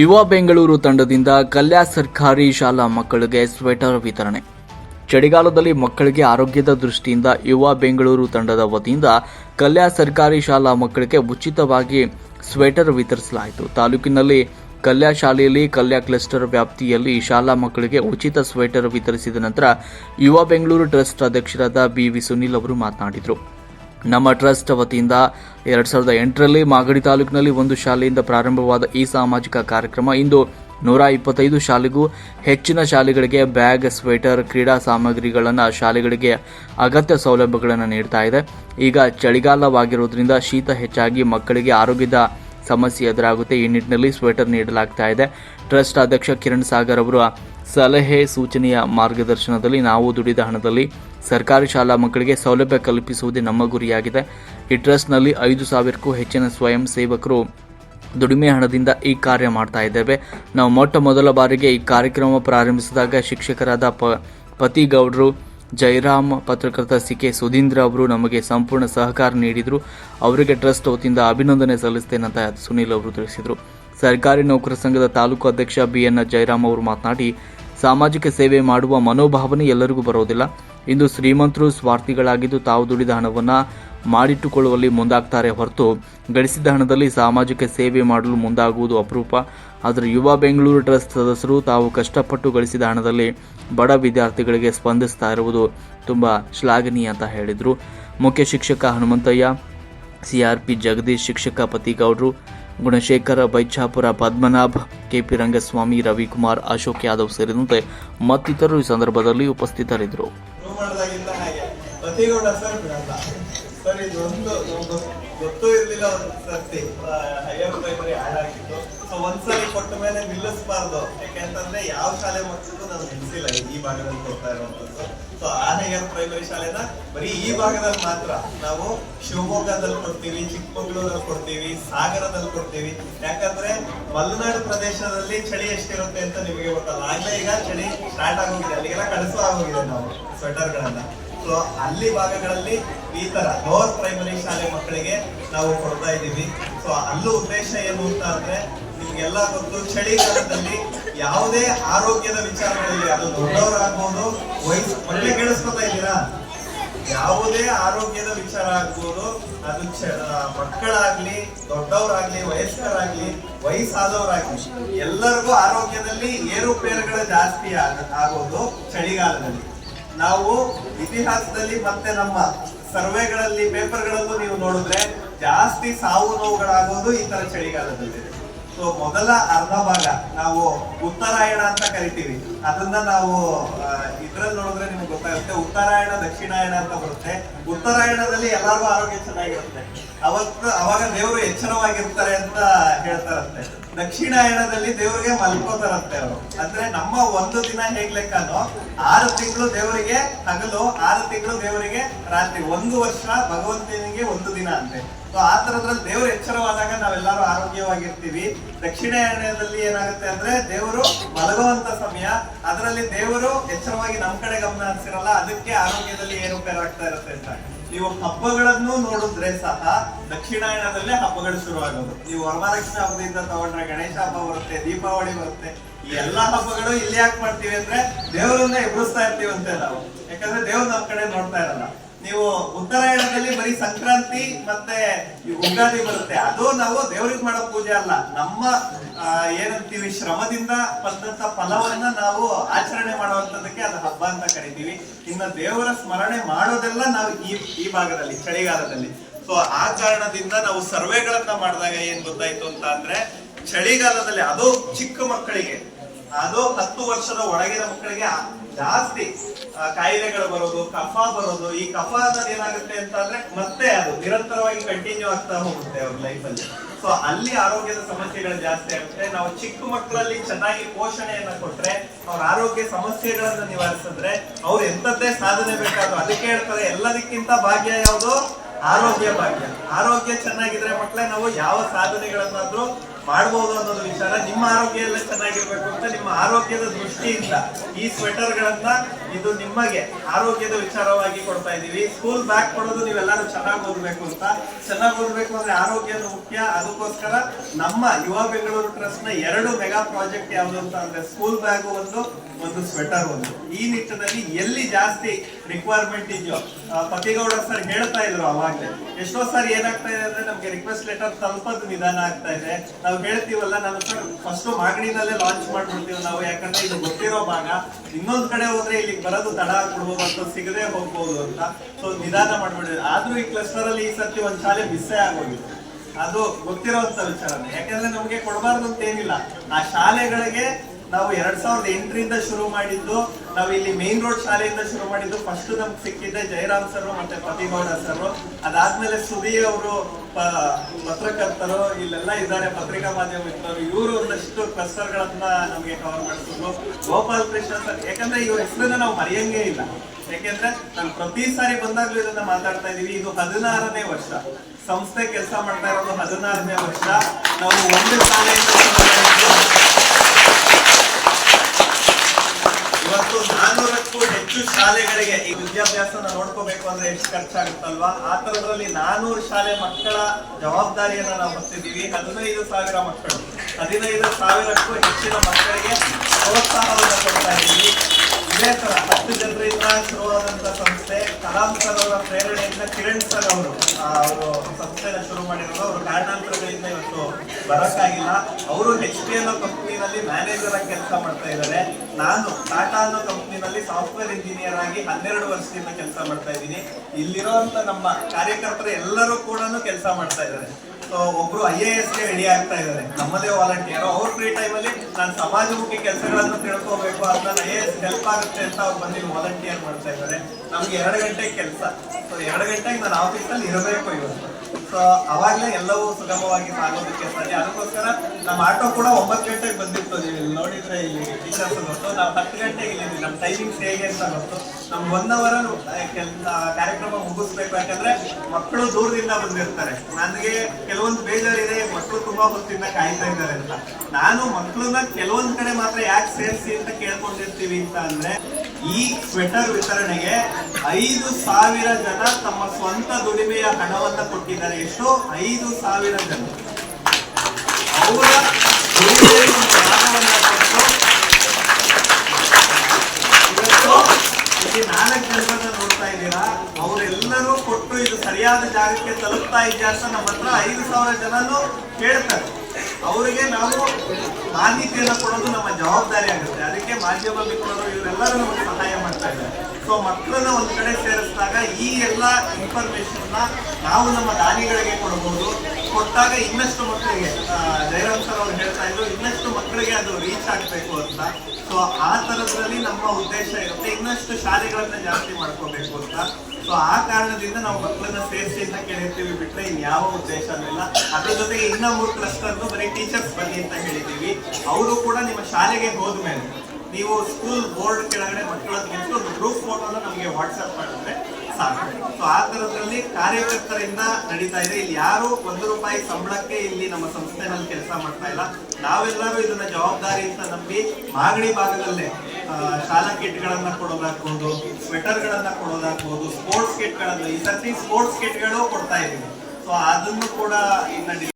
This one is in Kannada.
ಯುವ ಬೆಂಗಳೂರು ತಂಡದಿಂದ ಕಲ್ಯಾ ಸರ್ಕಾರಿ ಶಾಲಾ ಮಕ್ಕಳಿಗೆ ಸ್ವೆಟರ್ ವಿತರಣೆ. ಚಳಿಗಾಲದಲ್ಲಿ ಮಕ್ಕಳಿಗೆ ಆರೋಗ್ಯದ ದೃಷ್ಟಿಯಿಂದ ಯುವ ಬೆಂಗಳೂರು ತಂಡದ ವತಿಯಿಂದ ಕಲ್ಯಾ ಸರ್ಕಾರಿ ಶಾಲಾ ಮಕ್ಕಳಿಗೆ ಉಚಿತವಾಗಿ ಸ್ವೆಟರ್ ವಿತರಿಸಲಾಯಿತು. ತಾಲೂಕಿನಲ್ಲಿ ಕಲ್ಯಾ ಶಾಲೆಯಲ್ಲಿ ಕಲ್ಯಾ ಕ್ಲಸ್ಟರ್ ವ್ಯಾಪ್ತಿಯಲ್ಲಿ ಶಾಲಾ ಮಕ್ಕಳಿಗೆ ಉಚಿತ ಸ್ವೆಟರ್ ವಿತರಿಸಿದ ನಂತರ ಯುವ ಬೆಂಗಳೂರು ಟ್ರಸ್ಟ್ ಅಧ್ಯಕ್ಷರಾದ ಬಿ ವಿ ಸುನಿಲ್ ಅವರು ಮಾತನಾಡಿದರು. ನಮ್ಮ ಟ್ರಸ್ಟ್ ವತಿಯಿಂದ ಎರಡ್ ಸಾವಿರದ ಎಂಟರಲ್ಲಿ ಮಾಗಡಿ ತಾಲೂಕಿನಲ್ಲಿ ಒಂದು ಶಾಲೆಯಿಂದ ಪ್ರಾರಂಭವಾದ ಈ ಸಾಮಾಜಿಕ ಕಾರ್ಯಕ್ರಮ. ಇಂದು ನೂರ ಇಪ್ಪತ್ತೈದು ಶಾಲೆಗೂ ಹೆಚ್ಚಿನ ಶಾಲೆಗಳಿಗೆ ಬ್ಯಾಗ್, ಸ್ವೆಟರ್, ಕ್ರೀಡಾ ಸಾಮಗ್ರಿಗಳನ್ನು ಶಾಲೆಗಳಿಗೆ ಅಗತ್ಯ ಸೌಲಭ್ಯಗಳನ್ನು ನೀಡ್ತಾ ಇದೆ. ಈಗ ಚಳಿಗಾಲವಾಗಿರುವುದರಿಂದ ಶೀತ ಹೆಚ್ಚಾಗಿ ಮಕ್ಕಳಿಗೆ ಆರೋಗ್ಯದ ಸಮಸ್ಯೆ ಎದುರಾಗುತ್ತೆ. ಈ ನಿಟ್ಟಿನಲ್ಲಿ ಸ್ವೆಟರ್ ನೀಡಲಾಗ್ತಾ ಇದೆ. ಟ್ರಸ್ಟ್ ಅಧ್ಯಕ್ಷ ಕಿರಣ್ ಸಾಗರ್ ಅವರ ಸಲಹೆ ಸೂಚನೆಯ ಮಾರ್ಗದರ್ಶನದಲ್ಲಿ ನಾವು ದುಡಿದ ಹಣದಲ್ಲಿ ಸರ್ಕಾರಿ ಶಾಲಾ ಮಕ್ಕಳಿಗೆ ಸೌಲಭ್ಯ ಕಲ್ಪಿಸುವುದೇ ನಮ್ಮ ಗುರಿಯಾಗಿದೆ. ಈ ಟ್ರಸ್ಟ್ನಲ್ಲಿ ಐದು ಸಾವಿರಕ್ಕೂ ಹೆಚ್ಚಿನ ಸ್ವಯಂ ಸೇವಕರು ದುಡಿಮೆ ಹಣದಿಂದ ಈ ಕಾರ್ಯ ಮಾಡ್ತಾ ಇದ್ದೇವೆ. ನಾವು ಮೊಟ್ಟ ಮೊದಲ ಬಾರಿಗೆ ಈ ಕಾರ್ಯಕ್ರಮ ಪ್ರಾರಂಭಿಸಿದಾಗ ಶಿಕ್ಷಕರಾದ ಪ ಪತಿಗೌಡರು ಜಯರಾಮ್ ಪತ್ರಕರ್ತ ಸಿ ಕೆ ಸುಧೀಂದ್ರ ಅವರು ನಮಗೆ ಸಂಪೂರ್ಣ ಸಹಕಾರ ನೀಡಿದರು. ಅವರಿಗೆ ಟ್ರಸ್ಟ್ ವತಿಯಿಂದ ಅಭಿನಂದನೆ ಸಲ್ಲಿಸ್ತೇನೆ ಅಂತ ಸುನೀಲ್ ಅವರು ತಿಳಿಸಿದರು. ಸರ್ಕಾರಿ ನೌಕರ ಸಂಘದ ತಾಲೂಕು ಅಧ್ಯಕ್ಷ ಬಿಎನ್ ಜಯರಾಮ್ ಅವರು ಮಾತನಾಡಿ, ಸಾಮಾಜಿಕ ಸೇವೆ ಮಾಡುವ ಮನೋಭಾವನೆ ಎಲ್ಲರಿಗೂ ಬರೋದಿಲ್ಲ. ಇಂದು ಶ್ರೀಮಂತರು ಸ್ವಾರ್ಥಿಗಳಾಗಿದ್ದು ತಾವು ದುಡಿದ ಹಣವನ್ನು ಮಾಡಿಟ್ಟುಕೊಳ್ಳುವಲ್ಲಿ ಮುಂದಾಗ್ತಾರೆ ಹೊರತು ಗಳಿಸಿದ ಹಣದಲ್ಲಿ ಸಾಮಾಜಿಕ ಸೇವೆ ಮಾಡಲು ಮುಂದಾಗುವುದು ಅಪರೂಪ. ಆದರೆ ಯುವ ಬೆಂಗಳೂರು ಟ್ರಸ್ಟ್ ಸದಸ್ಯರು ತಾವು ಕಷ್ಟಪಟ್ಟು ಗಳಿಸಿದ ಹಣದಲ್ಲಿ ಬಡ ವಿದ್ಯಾರ್ಥಿಗಳಿಗೆ ಸ್ಪಂದಿಸ್ತಾ ಇರುವುದು ತುಂಬ ಶ್ಲಾಘನೀಯ ಅಂತ ಹೇಳಿದರು. ಮುಖ್ಯ ಶಿಕ್ಷಕ ಹನುಮಂತಯ್ಯ ಸಿಆರ್ಪಿ ಜಗದೀಶ್ ಶಿಕ್ಷಕ ಪತಿಗೌಡರು ಗುಣಶೇಖರ ಬೈಚಾಪುರ ಪದ್ಮನಾಭ್ ಕೆಪಿ ರಂಗಸ್ವಾಮಿ ರವಿಕುಮಾರ್ ಅಶೋಕ್ ಯಾದವ್ ಸೇರಿದಂತೆ ಮತ್ತಿತರರು ಈ ಸಂದರ್ಭದಲ್ಲಿ ಉಪಸ್ಥಿತರಿದ್ದರು. ಸರ್ ಇದೊಂದು ಒಂದು ಗೊತ್ತು ಗೊತ್ತೂ ಇರಲಿಲ್ಲ ಒಂದು ಸರ್ತಿ ಹೈಯರ್ ಪ್ರೈಮರಿ ಹಾಳಾಗಿತ್ತು. ಸೊ ಒಂದ್ಸರಿ ಕೊಟ್ಟ ಮೇಲೆ ನಿಲ್ಲಿಸಬಾರ್ದು. ಯಾಕೆಂತಂದ್ರೆ ಯಾವ ಶಾಲೆ ಮಕ್ಕಳಿಗೂ ನಾನು ನಿಲ್ಲಿಸಿಲ್ಲ ಈ ಭಾಗದಲ್ಲಿ ಕೊಡ್ತಾ ಇರುವಂತದ್ದು ಸೊ ಆ ಹೈಯರ್ ಪ್ರೈಮರಿ ಶಾಲೆನ ಬರೀ ಈ ಭಾಗದಲ್ಲಿ ಮಾತ್ರ. ನಾವು ಶಿವಮೊಗ್ಗದಲ್ಲಿ ಕೊಡ್ತೀವಿ, ಚಿಕ್ಕಮಗಳೂರಲ್ಲಿ ಕೊಡ್ತೀವಿ, ಸಾಗರದಲ್ಲಿ ಕೊಡ್ತೀವಿ. ಯಾಕಂದ್ರೆ ಮಲೆನಾಡು ಪ್ರದೇಶದಲ್ಲಿ ಚಳಿ ಎಷ್ಟಿರುತ್ತೆ ಅಂತ ನಿಮಗೆ ಗೊತ್ತಲ್ಲ. ಆಗ್ಲೇ ಈಗ ಚಳಿ ಸ್ಟಾರ್ಟ್ ಆಗೋಗಿದೆ. ಅಲ್ಲಿಗೆಲ್ಲ ಕಳಿಸೋ ಆಗೋಗಿದೆ ನಾವು ಸ್ವೆಟರ್ಗಳನ್ನ ಸೊ ಅಲ್ಲಿ ಭಾಗಗಳಲ್ಲಿ ಈ ತರ ಲೋವರ್ ಪ್ರೈಮರಿ ಶಾಲೆ ಮಕ್ಕಳಿಗೆ ನಾವು ಕೊಡ್ತಾ ಇದ್ದೀವಿ. ಸೊ ಅಲ್ಲೂ ಉದ್ದೇಶ ಏನು ಅಂತ ಅಂದ್ರೆ, ನಿಮ್ಗೆಲ್ಲ ಗೊತ್ತು, ಚಳಿಗಾಲದಲ್ಲಿ ಯಾವುದೇ ಆರೋಗ್ಯದ ವಿಚಾರಗಳಲ್ಲಿ, ಅದು ದೊಡ್ಡವರಾಗ್ಬೋದು, ವಯಸ್ಸು ಮಕ್ಕಳಿಗೆ ಕೇಳಿಸ್ಕೊತಾ ಇದ್ದೀರಾ? ಯಾವುದೇ ಆರೋಗ್ಯದ ವಿಚಾರ ಆಗ್ಬೋದು, ಅದು ಮಕ್ಕಳಾಗ್ಲಿ, ದೊಡ್ಡವರಾಗ್ಲಿ, ವಯಸ್ಕರಾಗ್ಲಿ, ವಯಸ್ಸಾದವರಾಗ್ಲಿ, ಎಲ್ಲರಿಗೂ ಆರೋಗ್ಯದಲ್ಲಿ ಏರುಪೇರುಗಳು ಜಾಸ್ತಿ ಆಗ- ಆಗೋದು ಚಳಿಗಾಲದಲ್ಲಿ. ನಾವು ಇತಿಹಾಸದಲ್ಲಿ ಮತ್ತೆ ನಮ್ಮ ಸರ್ವೆಗಳಲ್ಲಿ ಪೇಪರ್ಗಳಲ್ಲೂ ನೀವು ನೋಡಿದ್ರೆ ಜಾಸ್ತಿ ಸಾವು ನೋವುಗಳಾಗೋದು ಈ ತರ ಚಳಿಗಾಲದಲ್ಲಿ ಸೊ, ಮೊದಲ ಅರ್ಧ ಭಾಗ ನಾವು ಉತ್ತರಾಯಣ ಅಂತ ಕರಿತೀವಿ. ಅದನ್ನ ನಾವು ಇದ್ರಲ್ಲಿ ನೋಡಿದ್ರೆ ನಿಮ್ಗೆ ಗೊತ್ತಾಗುತ್ತೆ. ಉತ್ತರಾಯಣ, ದಕ್ಷಿಣಾಯಣ ಅಂತ ಬರುತ್ತೆ. ಉತ್ತರಾಯಣದಲ್ಲಿ ಎಲ್ಲರಿಗೂ ಆರೋಗ್ಯ ಚೆನ್ನಾಗಿರುತ್ತೆ. ಅವತ್ತು, ಅವಾಗ ದೇವರು ಎಚ್ಚರವಾಗಿರ್ತಾರೆ ಅಂತ ಹೇಳ್ತಾರಂತೆ ದಕ್ಷಿಣಾಯಣದಲ್ಲಿ ದೇವರಿಗೆ ಮಲ್ಕೋತಾರಂತೆ ಅವರು. ಅಂದ್ರೆ ನಮ್ಮ ಒಂದು ದಿನ ಹೇಗ್ ಲೆಕ್ಕನೋ ಆರು ತಿಂಗಳು ದೇವರಿಗೆ ಹಗಲು, ಆರು ತಿಂಗಳು ದೇವರಿಗೆ ರಾತ್ರಿ. ಒಂದು ವರ್ಷ ಭಗವಂತನಿಗೆ ಒಂದು ದಿನ ಅಂತೆ. ಸೊ ಆ ತರದ್ರಲ್ಲಿ ದೇವರು ಎಚ್ಚರವಾದಾಗ ನಾವೆಲ್ಲರೂ ಆರೋಗ್ಯವಾಗಿರ್ತೀವಿ. ದಕ್ಷಿಣಾಯಣದಲ್ಲಿ ಏನಾಗುತ್ತೆ ಅಂದ್ರೆ ದೇವರು ಮಲಗುವಂತ ಸಮಯ. ಅದರಲ್ಲಿ ದೇವರು ಎಚ್ಚರವಾಗಿ ನಮ್ ಕಡೆ ಗಮನ ಹರಿಸಿರಲ್ಲ, ಅದಕ್ಕೆ ಆರೋಗ್ಯದಲ್ಲಿ ಏರುಪೇರಾಗ್ತಾ ಇರುತ್ತೆ ಅಂತ. ನೀವು ಹಬ್ಬಗಳನ್ನು ನೋಡಿದ್ರೆ ಸಹ ದಕ್ಷಿಣಾಯಣದಲ್ಲೇ ಹಬ್ಬಗಳು ಶುರುವಾಗೋದು. ನೀವು ವರಮಹಾಲಕ್ಷ್ಮಿ ಹಬ್ಬದಿಂದ ತಗೊಂಡ್ರೆ ಗಣೇಶ ಹಬ್ಬ ಬರುತ್ತೆ, ದೀಪಾವಳಿ ಬರುತ್ತೆ, ಈ ಎಲ್ಲಾ ಹಬ್ಬಗಳು ಇಲ್ಲಿ ಯಾಕೆ ಮಾಡ್ತೀವಿ ಅಂದ್ರೆ ದೇವರನ್ನ ಎಬ್ಬಿಸ್ತಾ ಇರ್ತೀವಿ ಅಂತ ನಾವು. ಯಾಕಂದ್ರೆ ದೇವ್ರು ನಮ್ ಕಡೆ ನೋಡ್ತಾ ಇರಲ್ಲ. ನೀವು ಉತ್ತರಾಯಣದಲ್ಲಿ ಬರೀ ಸಂಕ್ರಾಂತಿ ಮತ್ತೆ ಉಗಾದಿ ಬರುತ್ತೆ. ಅದು ನಾವು ದೇವರಿಗೆ ಮಾಡೋ ಪೂಜೆ ಅಲ್ಲ. ನಮ್ಮ ಏನಂತೀವಿ, ಶ್ರಮದಿಂದ ಬಂದಂತ ಫಲವನ್ನ ನಾವು ಆಚರಣೆ ಮಾಡುವಂತದಕ್ಕೆ ಅದು ಹಬ್ಬ ಅಂತ ಕರಿತೀವಿ. ಇನ್ನು ದೇವರ ಸ್ಮರಣೆ ಮಾಡೋದೆಲ್ಲ ನಾವು ಈ ಈ ಭಾಗದಲ್ಲಿ, ಚಳಿಗಾಲದಲ್ಲಿ. ಸೊ ಆ ಕಾರಣದಿಂದ ನಾವು ಸರ್ವೆಗಳನ್ನ ಮಾಡಿದಾಗ ಏನ್ ಗೊತ್ತಾಯ್ತು ಅಂತ ಅಂದ್ರೆ, ಚಳಿಗಾಲದಲ್ಲಿ ಅದು ಚಿಕ್ಕ ಮಕ್ಕಳಿಗೆ, ಅದು ಹತ್ತು ವರ್ಷದ ಒಳಗಿನ ಮಕ್ಕಳಿಗೆ ಜಾಸ್ತಿ ಕಾಯಿಲೆಗಳು ಬರೋದು, ಕಫ ಬರೋದು, ಈ ಕಫ ಅನ್ನೋದು ಏನಾಗುತ್ತೆ ಅಂತ ಅಂದ್ರೆ ಮತ್ತೆ ಅದು ನಿರಂತರವಾಗಿ ಕಂಟಿನ್ಯೂ ಆಗ್ತಾ ಹೋಗುತ್ತೆ ಅವ್ರ ಲೈಫಲ್ಲಿ ಸೊ ಅಲ್ಲಿ ಆರೋಗ್ಯದ ಸಮಸ್ಯೆಗಳು ಜಾಸ್ತಿ ಆಗುತ್ತೆ. ನಾವು ಚಿಕ್ಕ ಮಕ್ಕಳಲ್ಲಿ ಚೆನ್ನಾಗಿ ಪೋಷಣೆಯನ್ನ ಕೊಟ್ರೆ, ಅವ್ರ ಆರೋಗ್ಯ ಸಮಸ್ಯೆಗಳನ್ನ ನಿವಾರಿಸಿದ್ರೆ ಅವ್ರು ಎಂತದ್ದೇ ಸಾಧನೆ ಬೇಕಾದ್ರು ಅದಕ್ಕೆ ಹೇಳ್ತಾರೆ ಎಲ್ಲದಕ್ಕಿಂತ ಭಾಗ್ಯ ಯಾವುದು? ಆರೋಗ್ಯ ಭಾಗ್ಯ. ಆರೋಗ್ಯ ಚೆನ್ನಾಗಿದ್ರೆ ಮಕ್ಕಳೇ ನಾವು ಯಾವ ಸಾಧನೆಗಳನ್ನಾದ್ರೂ ಮಾಡ್ಬೋದು ಅನ್ನೋದು ವಿಚಾರ ನಿಮ್ಮ ಆರೋಗ್ಯ ಎಲ್ಲ ಚೆನ್ನಾಗಿರ್ಬೇಕು ಅಂತ ನಿಮ್ಮ ಆರೋಗ್ಯದ ದೃಷ್ಟಿಯಿಂದ ಈ ಸ್ವೆಟರ್ಗಳನ್ನ ಇದು ನಿಮಗೆ ಆರೋಗ್ಯದ ವಿಚಾರವಾಗಿ ಕೊಡ್ತಾ ಇದೀವಿ ಸ್ಕೂಲ್ ಬ್ಯಾಗ್ ಕೊಡೋದು ನೀವೆಲ್ಲರೂ ಚೆನ್ನಾಗಿ ಓದ್ಬೇಕು ಅಂತ. ಚೆನ್ನಾಗಿ ಓದ್ಬೇಕು ಅಂದ್ರೆ ಆರೋಗ್ಯದ ಮುಖ್ಯ. ಅದಕ್ಕೋಸ್ಕರ ನಮ್ಮ ಯುವ ಬೆಂಗಳೂರು ಟ್ರಸ್ಟ್ನ ಎರಡು ಮೆಗಾ ಪ್ರಾಜೆಕ್ಟ್ ಯಾವುದು ಅಂತ ಅಂದ್ರೆ ಸ್ಕೂಲ್ ಬ್ಯಾಗ್ ಒಂದು ಒಂದು ಸ್ವೆಟರ್ ಒಂದು. ಈ ನಿಟ್ಟಿನಲ್ಲಿ ಎಲ್ಲಿ ಜಾಸ್ತಿ ರಿಕ್ವೈರ್ಮೆಂಟ್ ಇದೆಯೋ ಪತಿಗೌಡ ಸರ್ ಹೇಳ್ತಾ ಇದ್ರು ಅವಾಗ ಎಷ್ಟೋ ಸರ್ ಏನಾಗ್ತಾ ಇದೆ ಅಂದ್ರೆ ನಮ್ಗೆ ರಿಕ್ವೆಸ್ಟ್ ಲೆಟರ್ ತಲುಪೋದು ನಿಧಾನ ಆಗ್ತಾ ಇದೆ. ನಾವು ಹೇಳ್ತೀವಲ್ಲ ನಾನು ಸರ್ ಫಸ್ಟ್ ಮಾಗಡಿನಲ್ಲೇ ಲಾಂಚ್ ಮಾಡ್ಬಿಡ್ತೀವಿ ನಾವು, ಯಾಕಂದ್ರೆ ಇದು ಗೊತ್ತಿರೋ ಭಾಗ. ಇನ್ನೊಂದ್ ಕಡೆ ಹೋದ್ರೆ ಇಲ್ಲಿಗೆ ಬರೋದು ತಡ ಆಗ್ಬಿಡ್ಬೋದು ಅಥವಾ ಸಿಗದೆ ಹೋಗ್ಬೋದು ಅಂತ. ಸೊ ನಿಧಾನ ಮಾಡ್ಬಿಡಿದ್ವಿ ಆದ್ರೂ ಈ ಕ್ಲಸ್ಟರ್ ಅಲ್ಲಿ ಈ ಸರ್ತಿ ಒಂದ್ ಶಾಲೆ ಮಿಸ್ಸೇ ಆಗೋಗಿತ್ತು ಅದು ಗೊತ್ತಿರೋಂಥ ವಿಚಾರನೇ. ಯಾಕಂದ್ರೆ ನಮ್ಗೆ ಕೊಡಬಾರ್ದು ಅಂತ ಏನಿಲ್ಲ. ಆ ಶಾಲೆಗಳಿಗೆ ನಾವು ಎರಡ್ ಸಾವಿರದ ಎಂಟರಿಂದ ಶುರು ಮಾಡಿದ್ದು, ನಾವು ಇಲ್ಲಿ ಮೇನ್ ರೋಡ್ ಶಾಲೆಯಿಂದ ಶುರು ಮಾಡಿದ್ದು ಫಸ್ಟ್ ನಮ್ಗೆ ಸಿಕ್ಕಿದ್ದೆ ಜಯರಾಮ್ ಸರ್ ಮತ್ತೆ ಪತಿಗೌಡ ಸರ್ ಅದಾದ್ಮೇಲೆ ಸುದಿ ಅವರು ಪತ್ರಕರ್ತರು, ಇಲ್ಲೆಲ್ಲ ಇದ್ದಾರೆ, ಪತ್ರಿಕಾ ಮಾಧ್ಯಮ ಇದ್ದವರು. ಇವರು ಒಂದಷ್ಟು ಕ್ಲಸ್ಟರ್ ಗಳನ್ನ ನಮಗೆ ಕವರ್ ಮಾಡಿಸಿದ್ರು. ಗೋಪಾಲ್ ಕೃಷ್ಣ ಸರ್, ಯಾಕಂದ್ರೆ ಇವ್ರ ಹೆಸರನ್ನ ನಾವು ಮರೆಯಂಗೇ ಇಲ್ಲ. ಯಾಕೆಂದ್ರೆ ನಾನು ಪ್ರತಿ ಸಾರಿ ಬಂದಾಗ್ಲೂ ಇದನ್ನ ಮಾತಾಡ್ತಾ ಇದೀವಿ. ಇದು ಹದಿನಾರನೇ ವರ್ಷ. ಸಂಸ್ಥೆ ಕೆಲಸ ಮಾಡ್ತಾ ಇರೋದು ಹದಿನಾರನೇ ವರ್ಷ. ನಾವು ಒಂದು ಶಾಲೆಯಿಂದ ಶುರು ಮಾಡಿದ್ದು. ಇವತ್ತು ನಾನೂರಕ್ಕೂ ಹೆಚ್ಚು ಶಾಲೆಗಳಿಗೆ ಈ ವಿದ್ಯಾಭ್ಯಾಸನ ನೋಡ್ಕೋಬೇಕು ಅಂದ್ರೆ ಎಷ್ಟು ಖರ್ಚಾಗುತ್ತಲ್ವಾ? ಆ ತರದ್ರಲ್ಲಿ ನಾನೂರು ಶಾಲೆ ಮಕ್ಕಳ ಜವಾಬ್ದಾರಿಯನ್ನ ನಾವು ಹೊತ್ತಿದ್ದೀವಿ ಹದಿನೈದು ಸಾವಿರ ಮಕ್ಕಳು. ಹದಿನೈದು ಸಾವಿರಕ್ಕೂ ಹೆಚ್ಚಿನ ಮಕ್ಕಳಿಗೆ ಪ್ರೋತ್ಸಾಹವನ್ನು ಕೊಡ್ತಾ ಇದ್ದೀವಿ. ಇದೇ ತರ ಹತ್ತು ಜನರಿಂದ ಶುರುವಾದಂತ ಸಂಸ್ಥೆ ಕಲಾಂ ಪ್ರೇರಣೆಯಿಂದ ಕಿರಣ್ ಸರ್ ಅವರು ಅವರು ಸಂಸ್ಥೆನ ಶುರು ಮಾಡಿರೋದು. ಅವರು ಕಾರಣಾಂತರಗಳಿಂದ ಇವತ್ತು ಬರೋಕ್ಕಾಗಿಲ್ಲ. ಅವರು ಎಚ್ ಪಿ ಅನ್ನೋ ಕಂಪ್ನಿನಲ್ಲಿ ಮ್ಯಾನೇಜರ್ ಆಗಿ ಕೆಲಸ ಮಾಡ್ತಾ ಇದ್ದಾರೆ. ನಾನು ಟಾಟಾ ಅನ್ನೋ ಕಂಪ್ನಿನಲ್ಲಿ ಸಾಫ್ಟ್ವೇರ್ ಇಂಜಿನಿಯರ್ ಆಗಿ ಹನ್ನೆರಡು ವರ್ಷದಿಂದ ಕೆಲಸ ಮಾಡ್ತಾ ಇದ್ದೀನಿ. ಇಲ್ಲಿರೋಂತ ನಮ್ಮ ಕಾರ್ಯಕರ್ತರು ಎಲ್ಲರೂ ಕೂಡ ಕೆಲಸ ಮಾಡ್ತಾ ಇದ್ದಾರೆ. ಸೊ ಒಬ್ರು ಐ ಎ ಎಸ್ಗೆ ರೆಡಿ ಆಗ್ತಾ ಇದ್ದಾರೆ. ನಮ್ಮದೇ ವಾಲಂಟಿಯರ್ ಅವ್ರ ಫ್ರೀ ಟೈಮಲ್ಲಿ ನಾನು ಸಮಾಜಮುಖಿ ಕೆಲಸಗಳನ್ನು ತಿಳ್ಕೋಬೇಕು ಅದನ್ನ ಐ ಎ ಎಸ್ ಹೆಲ್ಪ್ ಆಗುತ್ತೆ ಅಂತ ಅವ್ರು ಬಂದು ವಾಲಂಟಿಯರ್ ಮಾಡ್ತಾ ಇದ್ದಾರೆ. ನಮ್ಗೆ ಎರಡು ಗಂಟೆ ಕೆಲಸ. ಸೊ ಎರಡು ಗಂಟೆಗೆ ನಾನು ಆಫೀಸಲ್ಲಿ ಇರಬೇಕು ಇವತ್ತು ಸೊ ಅವಾಗಲೇ ಎಲ್ಲವೂ ಸುಗಮವಾಗಿ ಸಾಗೋದಕ್ಕೆ ಸಾಧ್ಯ. ಅದಕ್ಕೋಸ್ಕರ ನಮ್ಮ ಆಟೋ ಕೂಡ ಒಂಬತ್ತು ಗಂಟೆಗೆ ಬಂದಿತ್ತು. ನೀವು ಇಲ್ಲಿ ನೋಡಿದ್ರೆ ಇಲ್ಲಿ ಟೀಚರ್ಸ್ ಗೊತ್ತು. ನಾವು ಹತ್ತು ಗಂಟೆಗೆ ಇಲ್ಲಿ ನಮ್ಮ ಟೈಮಿಂಗ್ಸ್ ಹೇಗೆ ಅಂತ ಗೊತ್ತು. ನಮ್ಗೆ ಒನ್ ಅವರ್ ಕೆಲಸ ಕಾರ್ಯಕ್ರಮ ಮುಗಿಸ್ಬೇಕು ಯಾಕಂದ್ರೆ ಮಕ್ಕಳು ದೂರದಿಂದ ಬಂದಿರ್ತಾರೆ. ನನಗೆ ಕೆಲವೊಂದು ಬೇಜಾರಿದೆ ಮಕ್ಕಳು ತುಂಬಾ ಹೊತ್ತಿಂದ ಕಾಯ್ತಾ ಇದ್ದಾರೆ ಅಂತ. ನಾನು ಮಕ್ಕಳನ್ನ ಕೆಲವೊಂದ್ ಕಡೆ ಮಾತ್ರ ಯಾಕೆ ಸೇರಿಸಿ ಅಂತ ಕೇಳ್ಕೊಂಡಿರ್ತೀವಿ ಅಂತ ಅಂದ್ರೆ, ಈ ಸ್ವೆಟರ್ ವಿತರಣೆಗೆ ಐದು ಸಾವಿರ ಜನ ತಮ್ಮ ಸ್ವಂತ ದುಡಿಮೆಯ ಹಣವನ್ನ ಕೊಟ್ಟಿದ್ದಾರೆ. ಎಷ್ಟು ಐದು ಸಾವಿರ ಜನ. ಅವರ ದುಡಿಮೆಯ ನಾನೇ ಜನರನ್ನ ನೋಡ್ತಾ ಇದ್ದೀರಾ? ಅವರೆಲ್ಲರೂ ಕೊಟ್ಟು ಇದು ಸರಿಯಾದ ಜಾಗಕ್ಕೆ ತಲುಪ್ತಾ ಇದೆಯಾ ಅಂತ ನಮ್ಮ ಹತ್ರ ಐದು ಸಾವಿರ ಜನನು ಕೇಳ್ತಾರೆ. ಅವರಿಗೆ ನಾವು ಮಾಹಿತಿಯನ್ನು ಕೊಡೋದು ನಮ್ಮ ಜವಾಬ್ದಾರಿ ಆಗುತ್ತೆ. ಅದಕ್ಕೆ ಮಾಧ್ಯಮ ಮಿತ್ರರು ಇವರೆಲ್ಲರೂ ನಮಗೆ ಸಹಾಯ ಮಾಡ್ತಾ ಇದ್ದಾರೆ. ಸೊ ಮಕ್ಕಳನ್ನ ಒಂದ್ ಕಡೆ ಸೇರಿಸಿದಾಗ ಈ ಎಲ್ಲ ಇನ್ಫಾರ್ಮೇಶನ್ ನಾವು ನಮ್ಮ ದಾನಿಗಳಿಗೆ ಕೊಡಬಹುದು ಕೊಟ್ಟಾಗ ಇನ್ನಷ್ಟು ಮಕ್ಕಳಿಗೆ ಜಯರಾಮ್ ಸರ್ ಅವ್ರು ಹೇಳ್ತಾ ಇದ್ರು, ಇನ್ನಷ್ಟು ಮಕ್ಕಳಿಗೆ ಅದು ರೀಚ್ ಆಗಬೇಕು ಅಂತ. ಸೊ ಆ ತರದ್ರಲ್ಲಿ ನಮ್ಮ ಉದ್ದೇಶ ಇರುತ್ತೆ. ಇನ್ನಷ್ಟು ಶಾಲೆಗಳನ್ನ ಜಾಸ್ತಿ ಮಾಡ್ಕೋಬೇಕು ಅಂತ. ಸೊ ಆ ಕಾರಣದಿಂದ ನಾವು ಮಕ್ಕಳನ್ನ ಸೇರಿಸಿ ಅಂತ ಕೇಳಿರ್ತೀವಿ ಬಿಟ್ರೆ ಇನ್ಯಾವ ಉದ್ದೇಶನೂ ಇಲ್ಲ. ಅದ್ರ ಜೊತೆಗೆ ಇನ್ನ ಮೂರು ಕ್ಲಸ್ಟರ್ನು ಬರೀ ಟೀಚರ್ಸ್ ಬನ್ನಿ ಅಂತ ಹೇಳಿದೀವಿ ಅವರು ಕೂಡ ನಿಮ್ಮ ಶಾಲೆಗೆ ಹೋದ್ಮೇಲೆ ನೀವು ಸ್ಕೂಲ್ ಬೋರ್ಡ್ ಕೆಳಗಡೆ ಮಕ್ಕಳ ಒಂದು ಗ್ರೂಪ್ ಫೋಟೋನ ನಮಗೆ ವಾಟ್ಸಪ್ ಮಾಡಿದ್ರೆ ಸಾಕು. ಸೊ ಆ ತರದ್ರಲ್ಲಿ ಕಾರ್ಯಕರ್ತರಿಂದ ನಡೀತಾ ಇದೆ. ಇಲ್ಲಿ ಯಾರು ಒಂದು ರೂಪಾಯಿ ಸಂಬಳಕ್ಕೆ ಇಲ್ಲಿ ನಮ್ಮ ಸಂಸ್ಥೆನಲ್ಲಿ ಕೆಲಸ ಮಾಡ್ತಾ ಇಲ್ಲ. ನಾವೆಲ್ಲರೂ ಇದನ್ನ ಜವಾಬ್ದಾರಿ ಅಂತ ನಂಬಿ ಮಾಗಡಿ ಭಾಗದಲ್ಲೇ ಶಾಲಾ ಕಿಟ್ಗಳನ್ನ ಕೊಡೋದಾಗ್ಬೋದು ಸ್ವೆಟರ್ಗಳನ್ನ ಕೊಡೋದಾಗ್ಬೋದು ಸ್ಪೋರ್ಟ್ಸ್ ಕಿಟ್ಗಳನ್ನು ಈ ಸರ್ತಿ ಸ್ಪೋರ್ಟ್ಸ್ ಕಿಟ್ಗಳು ಕೊಡ್ತಾ ಇದೀವಿ ಸೊ ಅದನ್ನು ಕೂಡ ಇನ್ನ